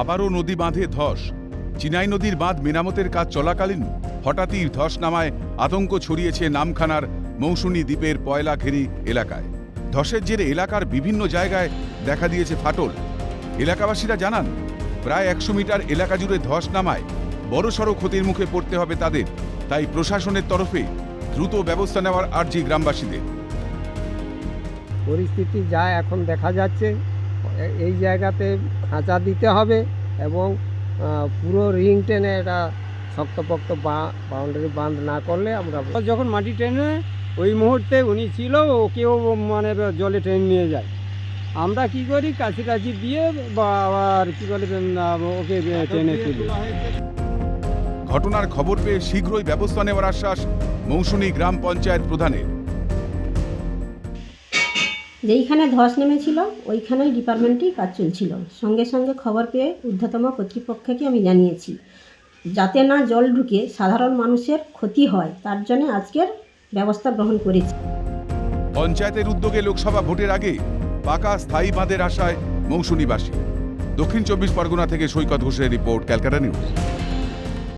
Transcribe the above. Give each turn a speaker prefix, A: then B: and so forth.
A: আবারও নদী বাঁধে ধস। চিনাই নদীর বাঁধ মেরামতের কাজ চলাকালীন হঠাৎই ধস নামায় আতঙ্ক ছড়িয়েছে নামখানার মৌসুমী দ্বীপের পয়লাঘেরি এলাকায়। ধসের জেরে এলাকার বিভিন্ন জায়গায় দেখা দিয়েছে ফাটল। এলাকাবাসীরা জানান, প্রায় একশো মিটার এলাকা জুড়ে ধস নামায় বড়সড় ক্ষতির মুখে পড়তে হবে তাদের। তাই প্রশাসনের তরফে দ্রুত ব্যবস্থা নেওয়ার আর্জি গ্রামবাসীদের।
B: পরিস্থিতি যা এখন দেখা যাচ্ছে এই জায়গাতে খাঁচা দিতে হবে এবং পুরো রিং টেনে এটা শক্তপোক্ত বাউন্ডারি বাঁধ না করলে আমরা যখন মাটি টেনে ওই মুহূর্তে উনি ছিল ওকেও মানে জলে টেনে নিয়ে যায়। আমরা কি করি কাছি টাছি দিয়ে বা আবার কী বলে ওকে টেনে তুলি।
A: ঘটনার খবর পেয়ে শীঘ্রই ব্যবস্থা নেওয়ার আশ্বাস মৌসুমী গ্রাম পঞ্চায়েত প্রধানের।
C: যেইখানে ধস নেমেছিল, ওইখানেই ডিপার্টমেন্টেই কাজ চলছিল। সঙ্গে সঙ্গে খবর পেয়ে ঊর্ধ্বতম কর্তৃপক্ষকে আমি জানিয়েছি। যাতে না জল ঢুকে সাধারণ মানুষের ক্ষতি হয়, তার জন্য আজকের ব্যবস্থা গ্রহণ করেছি।
A: পঞ্চায়েতের উদ্যোগে লোকসভা ভোটের আগে পাকা স্থায়ী বাঁধের আশায় মৌসুমীবাসী দক্ষিণ চব্বিশ পরগনা থেকে সৈকত ঘোষের রিপোর্ট, ক্যালকাটা নিউজ।